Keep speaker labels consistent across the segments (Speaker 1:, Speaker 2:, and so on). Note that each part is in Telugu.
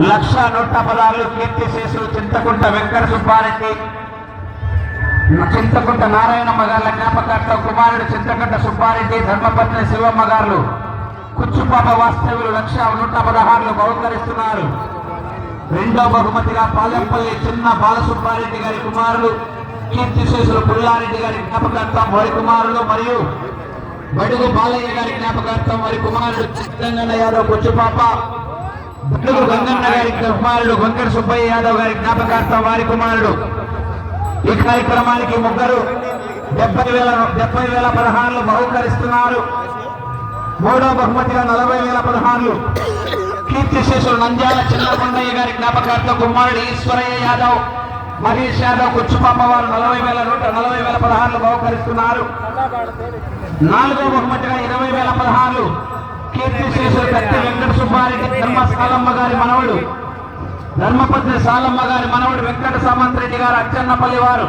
Speaker 1: లక్ష నూట పదాలు కీర్తి శేషు చింతకుంట వెంకట సుబ్బారెడ్డి చింతకుంట నారాయణమ్మ గారుల జ్ఞాపకార్థం కుమారుడు చింతకుంట సుబ్బారెడ్డి ధర్మపత్ని శివమ్మ గారు కుచ్చుపాప వాస్తవ్యులు లక్ష నూట పదహారులు బహుకరిస్తున్నారు. రెండో బహుమతిగా పాలెంపల్లి చిన్న బాలసుబ్బారెడ్డి గారి కుమారులు కీర్తిశేషులు పుల్లారెడ్డి గారి జ్ఞాపకార్థం వారి కుమారులు మరియు బడుగు బాలయ్య గారి జ్ఞాపకార్థం వారి కుమారుడు చిత్తంగన్న యాదవ్ కుచ్చుపాప. బడుగు గంగన్న గారి కుమారుడు వెంకట సుబ్బయ్య యాదవ్ గారి జ్ఞాపకార్థం వారి కుమారుడు. ఈ కార్యక్రమానికి ముగ్గురు డెబ్బై వేల డెబ్బై వేల పదహారులు బహుకరిస్తున్నారు. మూడో బహుమతిగా నలభై వేల పదహారులు. కీర్తి శేషులు నంద్యాల చిన్నకొండయ్య గారి జ్ఞాపకార్థం కుమారుడు ఈశ్వరయ్య యాదవ్ మహేష్ యాదవ్ కుచ్చుపాప వారు నలభై వేల నూట నలభై వేల పదహారులు బహుకరిస్తున్నారు. నాలుగో బహుమతిగా ఇరవై వేల పదహారులు. కీర్తి శేషులు కత్తి వెంకట సాలమ్మ గారి మనవడు ధర్మపత్ని సాలమ్మ గారి మనవడు వెంకట సామంత్ రెడ్డి గారు అచ్చన్నపల్లి వారు.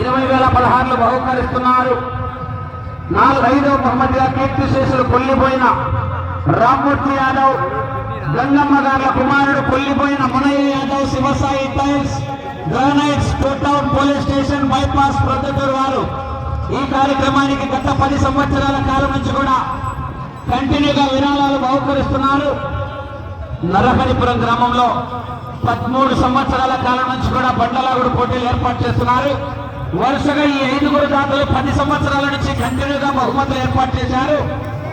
Speaker 1: ఇరవై వేల పదహారులు బహుకరిస్తున్నారు. నాలుగు ఐదవ బహుమతిగా కీర్తి శేషులు కొల్లిపోయిన రామ్మూర్తి యాదవ్ గంగమ్మ గారి కుమారుడు కొల్లిపోయిన మునయ్య యాదవ్ శివసాయి టైల్స్ గ్రానైట్స్ కోటౌన్ పోలీస్ స్టేషన్ బైపాస్ ప్రొద్దుటూరు వారు. ఈ కార్యక్రమానికి గత పది సంవత్సరాల కాలం నుంచి కూడా కంటిన్యూగా విరాళాలు బహుకరిస్తున్నారు. నరహరిపురం గ్రామంలో పదమూడు సంవత్సరాల కాలం నుంచి కూడా బండలాగుడు పోటీలు ఏర్పాటు చేస్తున్నారు. వరుసగా ఈ ఐదుగురు దాతలు పది సంవత్సరాల నుంచి కంటిన్యూగా బహుమతులు ఏర్పాటు చేశారు.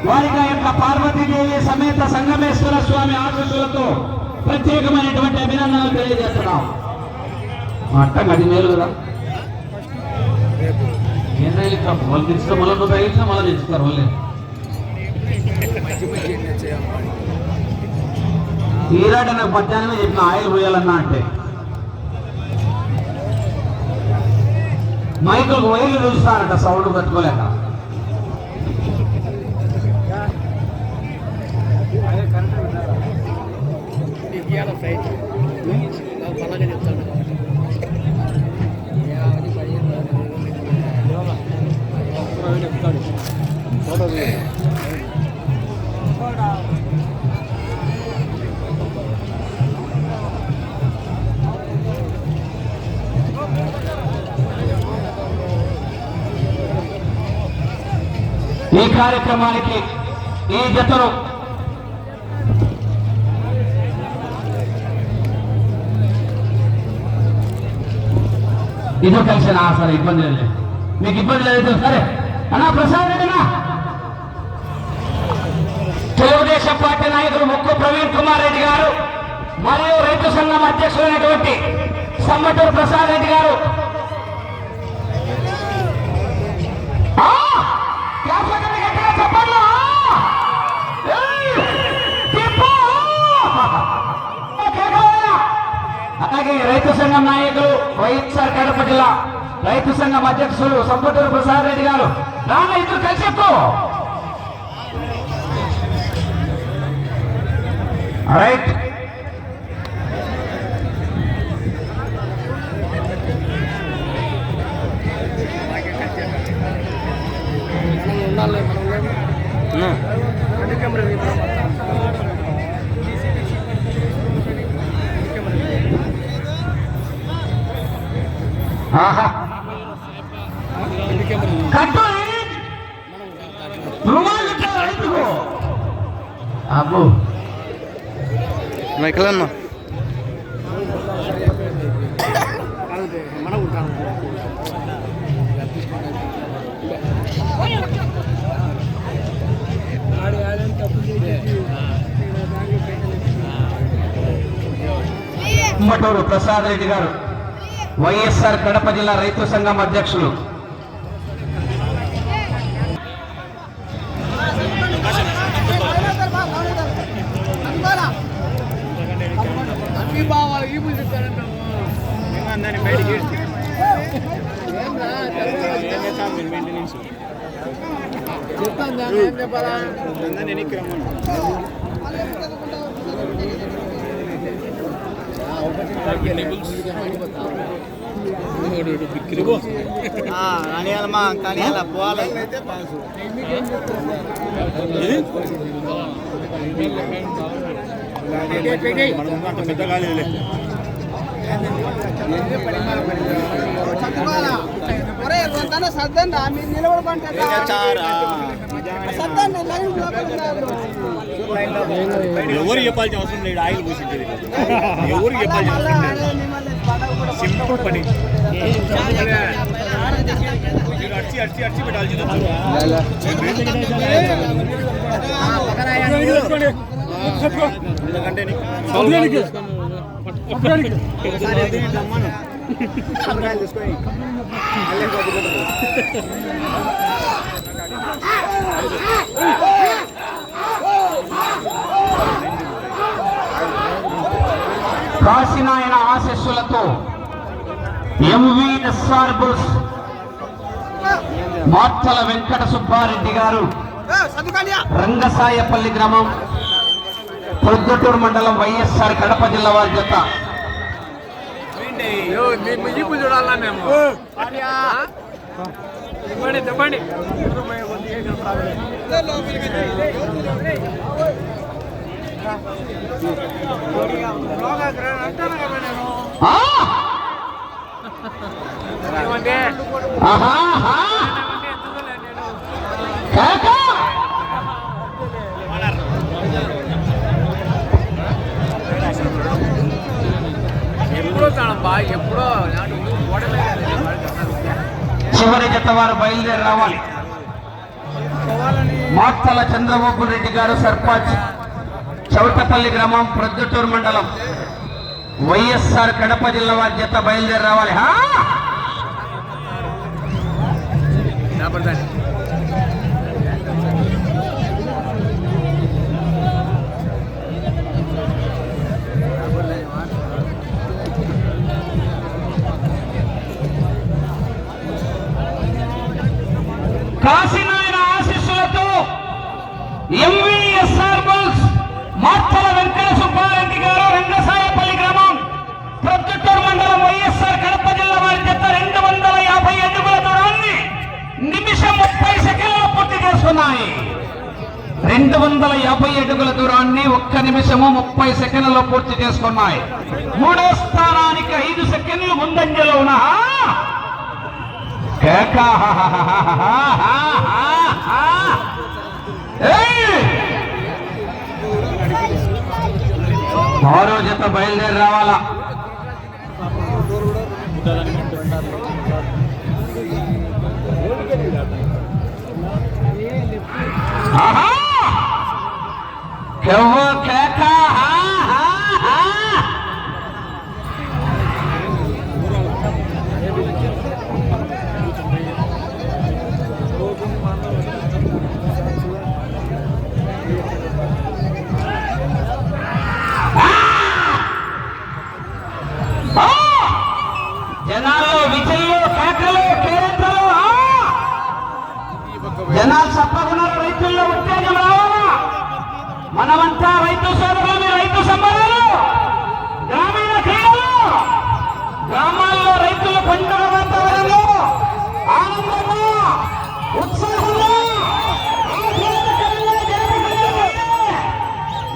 Speaker 1: వారికి ఆ యొక్క పార్వతీదేవి సమేత సంగమేశ్వర స్వామి ఆశీస్సులతో ప్రత్యేకమైనటువంటి అభినందనలు తెలియజేస్తున్నాం. అట్టం అది మేలు కదా. వాళ్ళు తెచ్చితే మళ్ళీ నువ్వు మళ్ళీ తెచ్చుతారు వాళ్ళే నాకు మధ్యాహ్నమే చెప్పిన ఆయిల్ పోయాలన్నా అంటే. మైకులకు వైర్లు చూస్తారట సౌండ్ పెట్టుకోలేక. ఈ కార్యక్రమానికి ఈ జతను ఇదో కలిసిన సరే ఇబ్బంది లేదు. మీకు ఇబ్బంది లేదు సరే. అన్నా ప్రసాద్ రెడ్డినా తెలుగుదేశం పార్టీ నాయకుడు ముక్కు ప్రవీణ్ కుమార్ రెడ్డి గారు మరియు రైతు సంఘం అధ్యక్షులైనటువంటి సమ్మటూరు ప్రసాద్ రెడ్డి గారు అలాగే రైతు సంఘం నాయకులు వైఎస్ఆర్ కడప జిల్లా రైతు సంఘం అధ్యక్షులు సంపతూరు ప్రసాద్ రెడ్డి గారు. రాన్న ఇద్దరు కలిసి ఎక్కు రైట్. అబ్బో
Speaker 2: మైకలన్న.
Speaker 1: మటూరు ప్రసాద్ రెడ్డి గారు. వైఎస్ఆర్ కడప జిల్లా రైతు సంఘం అధ్యక్షులు.
Speaker 3: బావాలి ఈ ముందు చెప్తారంటే చెప్తాను దాన్ని ఏం చెప్పాలా
Speaker 2: కనియాలమ్మా కనియాల పోవాలి అంత పెద్ద కాలేదులే
Speaker 3: సద్దండి మీరు నిలబడకంటే
Speaker 2: చారా
Speaker 3: సద్దండి లైన్
Speaker 2: ఎవరు చెప్పాల్సిన అవసరం లేదు ఆయిల్ పూసింది. ఎవరు చెప్పాల్సిన అవసరం లేదు. సింపుల్ పని. అడిచి అడిచి అడిచి పెట్టాల్సింది ఎందుకంటే
Speaker 1: కాశీనాయన ఆశస్సులతో ఎంవిఎస్ఆర్ బుల్స్ మార్తల వెంకట సుబ్బారెడ్డి గారు రంగసాయపల్లి గ్రామం. పొద్దుటూరు మండలం వైఎస్ఆర్ కడప జిల్లా వారి జత.
Speaker 3: చెప్పండి చెప్పండి
Speaker 1: ఆహా, చివరి జత వారు బయలుదేరి రావాలి. మార్తల చంద్రబాబు రెడ్డి గారు సర్పంచ్ చౌటపల్లి గ్రామం ప్రొద్దుటూరు మండలం. వైఎస్ఆర్ కడప జిల్లా వారి జత బయలుదేరి రావాలి. ఎంవిఎస్ఆర్ బుల్స్ మార్తల వెంకట సుబ్బారెడ్డి గారు రంగసాయపల్లి గ్రామం ప్రొద్దుటూరు మండలం వైఎస్ఆర్ కడప జిల్లా వారి చెత్త రెండు వందల యాభై అడుగుల దూరాన్ని నిమిషం ముప్పై సెకండ్లు పూర్తి చేసుకున్నాయి. రెండు వందల యాభై అడుగుల దూరాన్ని ఒక్క నిమిషము ముప్పై సెకండ్లలో పూర్తి చేసుకున్నాయి. మూడో స్థానానికి ఐదు సెకండ్లు ముందంజలో ఉన్నా కేక మరో జత బయలుదేరి రావాలా ఆహా! కెవ్వ కేక హా, హా, హా. జనాలు చెప్పకున్నారు రైతుల్లో ఉత్తేజం రావాలా? మనమంతా రైతు సోదరులు రైతు సంబంధాలు గ్రామీణ క్రీడలు. గ్రామాల్లో రైతుల పండుగ వాతావరణంలో ఆనందంగా ఉత్సాహంగా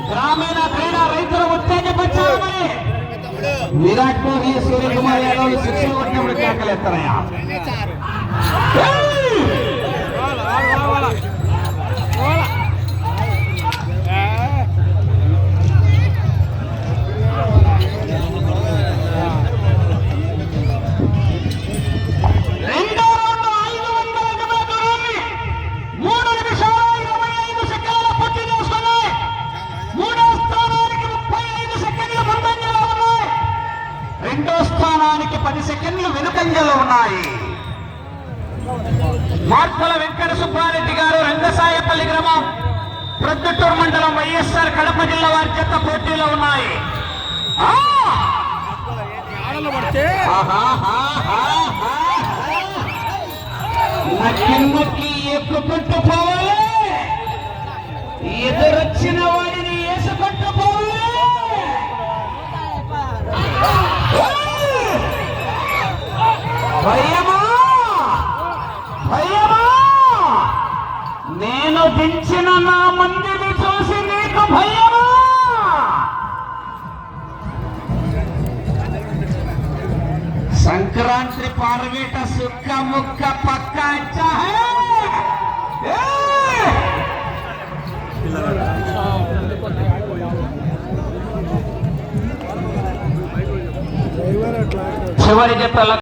Speaker 1: గ్రామీణ క్రీడా రైతులు ఉత్తేజపరచాలని విరాట్ కోహ్లీ సూర్యకుమార్ యాదవ్ శిక్షణ కొట్టినప్పుడు కేకలేస్తారయ్యా ఏయ్! మార్పుల వెంకట సుబ్బారెడ్డి గారు రంగసాయపల్లి గ్రామం ప్రొద్దుటూరు మండలం వైఎస్ఆర్ కడప జిల్లా వారి జత పోటీలో ఉన్నాయి. ఆ! ఎక్కుకుంటూ పోవాలి. ఎదురొచ్చిన వాడిని వేసుకుంటూ పోవాలి. मंदिर चूसी नीक संक्रांति पारवीट सुख मुख पक्का चवरी